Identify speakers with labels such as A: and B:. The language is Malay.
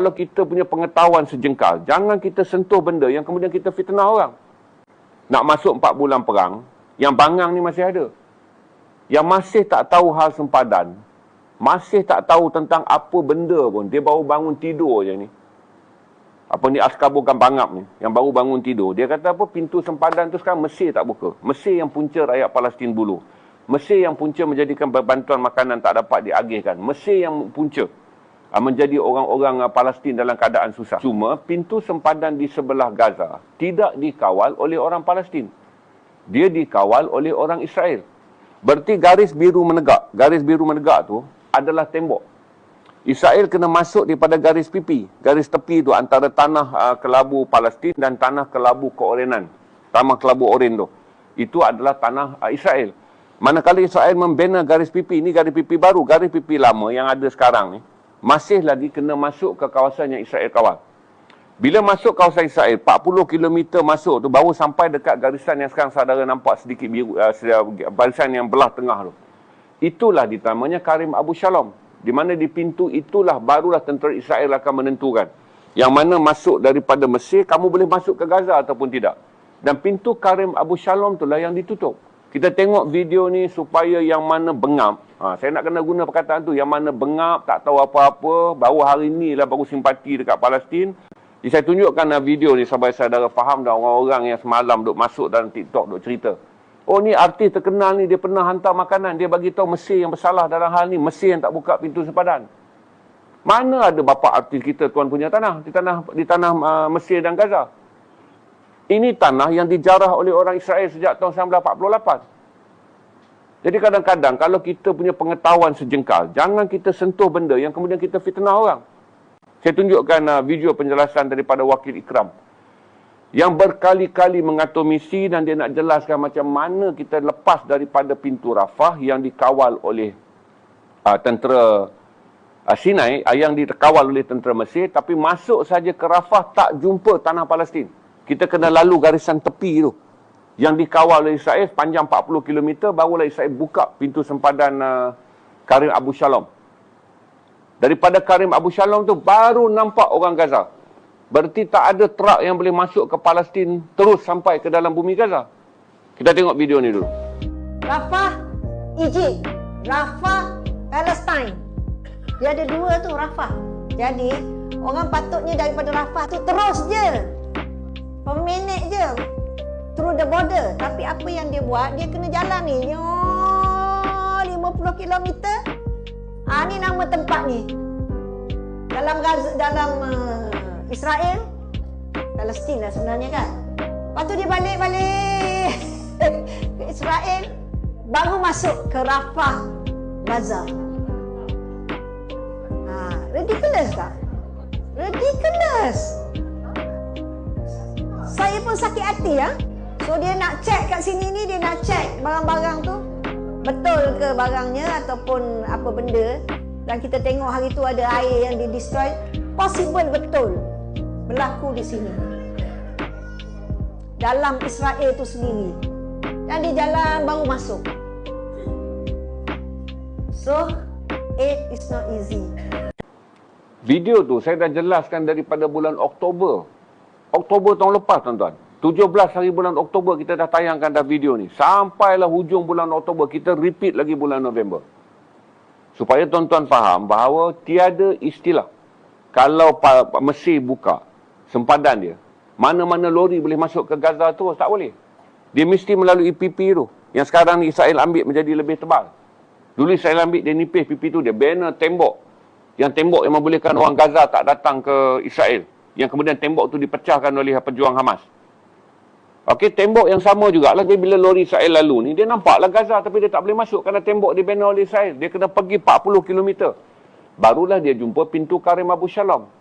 A: Kalau kita punya pengetahuan sejengkal, jangan kita sentuh benda yang kemudian kita fitnah orang. Nak masuk 4 bulan perang, yang bangang ni masih ada. Yang masih tak tahu hal sempadan, masih tak tahu tentang apa benda pun, dia baru bangun tidur je ni. Apa ni askabukan bangap ni, yang baru bangun tidur. Dia kata apa, pintu sempadan tu sekarang Mesir tak buka. Mesir yang punca rakyat Palestin dulu. Mesir yang punca menjadikan bantuan makanan tak dapat diagihkan. Mesir yang punca. Ah, menjadi orang-orang ah, Palestin dalam keadaan susah. Cuma pintu sempadan di sebelah Gaza tidak dikawal oleh orang Palestin. Dia dikawal oleh orang Israel. Berarti garis biru menegak. Garis biru menegak tu adalah tembok. Israel kena masuk daripada garis pipi. Garis tepi tu antara tanah uh, kelabu Palestin dan tanah kelabu Keorenan. Tanah kelabu Oren tu. Itu adalah tanah uh, Israel. Manakala Israel membina garis pipi, ini garis pipi baru, garis pipi lama yang ada sekarang ni masih lagi kena masuk ke kawasan yang Israel kawal. Bila masuk kawasan Israel, 40 km masuk tu baru sampai dekat garisan yang sekarang saudara nampak sedikit biru, uh, barisan yang belah tengah tu. Itulah ditamanya Karim Abu Shalom. Di mana di pintu itulah barulah tentera Israel akan menentukan. Yang mana masuk daripada Mesir, kamu boleh masuk ke Gaza ataupun tidak. Dan pintu Karim Abu Shalom itulah yang ditutup. Kita tengok video ni supaya yang mana bengap. Ha, saya nak kena guna perkataan tu. Yang mana bengap, tak tahu apa-apa. Baru hari ni lah baru simpati dekat Palestin. Saya tunjukkan video ni sampai saudara faham dah orang-orang yang semalam duk masuk dalam TikTok duk cerita. Oh ni artis terkenal ni dia pernah hantar makanan. Dia bagi tahu Mesir yang bersalah dalam hal ni. Mesir yang tak buka pintu sepadan. Mana ada bapa artis kita tuan punya tanah di tanah di tanah uh, Mesir dan Gaza? Ini tanah yang dijarah oleh orang Israel sejak tahun 1948. Jadi kadang-kadang kalau kita punya pengetahuan sejengkal, jangan kita sentuh benda yang kemudian kita fitnah orang. Saya tunjukkan uh, video penjelasan daripada Wakil Ikram. Yang berkali-kali mengatur misi dan dia nak jelaskan macam mana kita lepas daripada pintu Rafah yang dikawal oleh uh, tentera uh, Sinai, uh, yang dikawal oleh tentera Mesir, tapi masuk saja ke Rafah tak jumpa tanah Palestin kita kena lalu garisan tepi tu yang dikawal oleh Israel panjang 40 km barulah Israel buka pintu sempadan uh, Karim Abu Shalom. Daripada Karim Abu Shalom tu baru nampak orang Gaza. Berarti tak ada truk yang boleh masuk ke Palestin terus sampai ke dalam bumi Gaza. Kita tengok video ni dulu.
B: Rafah Egypt Rafah Palestine. Dia ada dua tu Rafah. Jadi orang patutnya daripada Rafah tu terus je. Per minit je The border. Tapi apa yang dia buat? Dia kena jalan ni. Yo, 50 km Ah ni nama tempat ni. Dalam Gaza, dalam uh, Israel. Palestin lah sebenarnya kan? Lepas tu dia balik-balik Ke Israel. Baru masuk ke Rafah Gaza. Ha, Ridiculous tak? Ridiculous. Saya pun sakit hati ya. So dia nak check kat sini ni dia nak check barang-barang tu. Betul ke barangnya ataupun apa benda? Dan kita tengok hari tu ada air yang di destroy. Possible betul berlaku di sini. Dalam Israel tu sendiri. Dan di jalan baru masuk. So it is not easy.
A: Video tu saya dah jelaskan daripada bulan Oktober. Oktober tahun lepas tuan-tuan. 17 hari bulan Oktober kita dah tayangkan dah video ni. Sampailah hujung bulan Oktober kita repeat lagi bulan November. Supaya tuan-tuan faham bahawa tiada istilah kalau Mesir buka sempadan dia. Mana-mana lori boleh masuk ke Gaza tu tak boleh. Dia mesti melalui PP tu. Yang sekarang Israel ambil menjadi lebih tebal. Dulu Israel ambil dia nipis PP tu dia banner tembok. Yang tembok yang membolehkan orang Gaza tak datang ke Israel yang kemudian tembok tu dipecahkan oleh pejuang Hamas. Okey, tembok yang sama juga lah bila lori Israel lalu ni, dia nampaklah Gaza tapi dia tak boleh masuk kerana tembok dibina oleh Israel. Dia kena pergi 40 km. Barulah dia jumpa pintu Karim Abu Shalom.